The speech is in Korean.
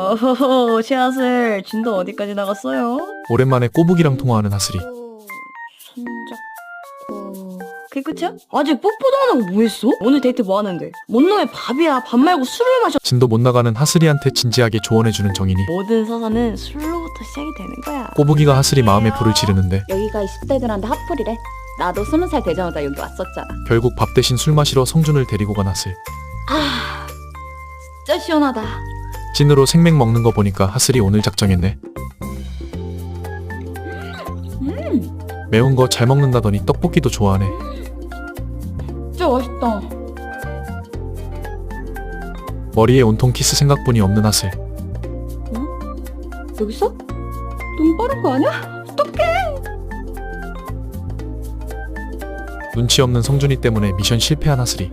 어허허 최하슬 진도 어디까지 나갔어요? 오랜만에 꼬북이랑 통화하는 하슬이 손잡고 그게 끝이야? 아직 뽀뽀도 안 하고 뭐 했어? 오늘 데이트 뭐 하는데? 뭔 놈의 밥이야 밥 말고 술을 마셔 진도 못 나가는 하슬이한테 진지하게 조언해주는 정인이 모든 서사는 술로부터 시작이 되는 거야 꼬북이가 하슬이 마음에 불을 지르는데 여기가 20대들한테 핫플이래. 나도 스무 살 되자마자 여기 왔었잖아. 결국 밥 대신 술 마시러 성준을 데리고 간 하슬 아, 진짜 시원하다. 찐으로 생맥 먹는 거 보니까 하슬이 오늘 작정했네. 매운 거 잘 먹는다더니 떡볶이도 좋아하네. 진짜 맛있다. 머리에 온통 키스 생각뿐이 없는 하슬. 여기서? 너무 빠른 거 아니야? 눈치 없는 성준이 때문에 미션 실패한 하슬이